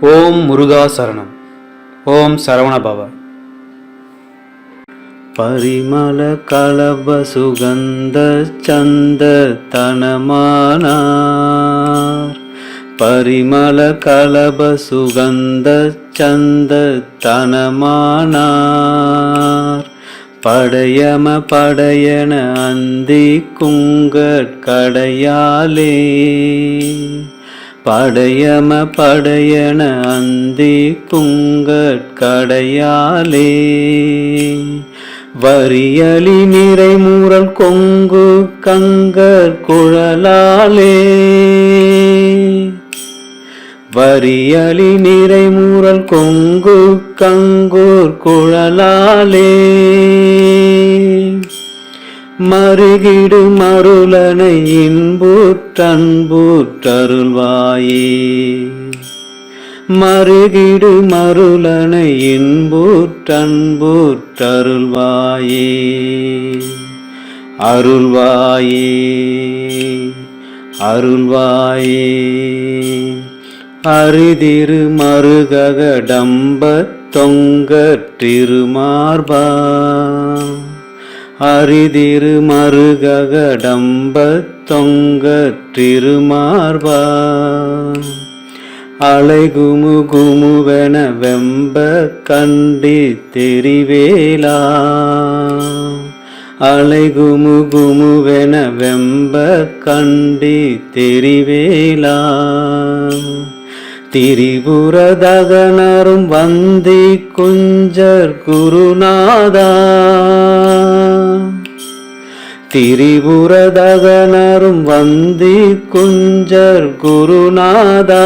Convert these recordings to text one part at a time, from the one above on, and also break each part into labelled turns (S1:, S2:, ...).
S1: ஓம் முருகா சரணம். ஓம் சரவணபவ. பரிமள கலப சுகந்த சந்த தனமானார். பரிமள கலப சுகந்த சந்த தனமானார். படையம படையன அந்தி குங்கட்கடையாலே படையம படையன அந்தி குங்கட்கடையாலே வரியலி நிறைமூரல் கொங்கு கங்கர் குழலாலே. வரியலி நிறைமூரல் கொங்கு கங்கூர் குழலாலே. மருகிடு மருளனை இன்பூற்றன்பூற்றருள்வாயே மருகிடு மருளனை இன்பூற்றன்பூற்றருள்வாயே அருள்வாயே அருள்வாயே. அரிதிரு மருகடம்ப தொங்கற்றிருமார்பா அரிதிரு மருகடம்ப தொங்கற்றிருமார்பா அலைகுமு குமுவென வெம்ப கண்டி தெரிவேலா அலைகுமு குமுவென வெம்ப கண்டி தெரிவேலா திரிபுரதகனரும் வந்தி குஞ்சர் குருநாதா. திரிபுரதகனரும் வந்தி குஞ்சர் குருநாதா.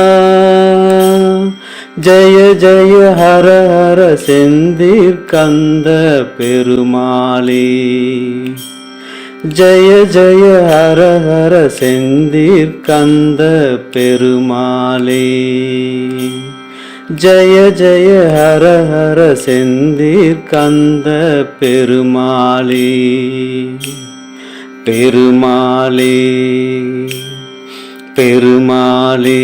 S1: ஜய ஜய ஹர ஹர செந்தீர் கந்த பெருமாளே. ஜய ஜய ஹர ஹர செந்தீர் கந்த பெருமாளே. ஜய ஜய ஹர ஹர செந்தீர் கந்த பெருமாளே. பெருமாளே பெருமாளே.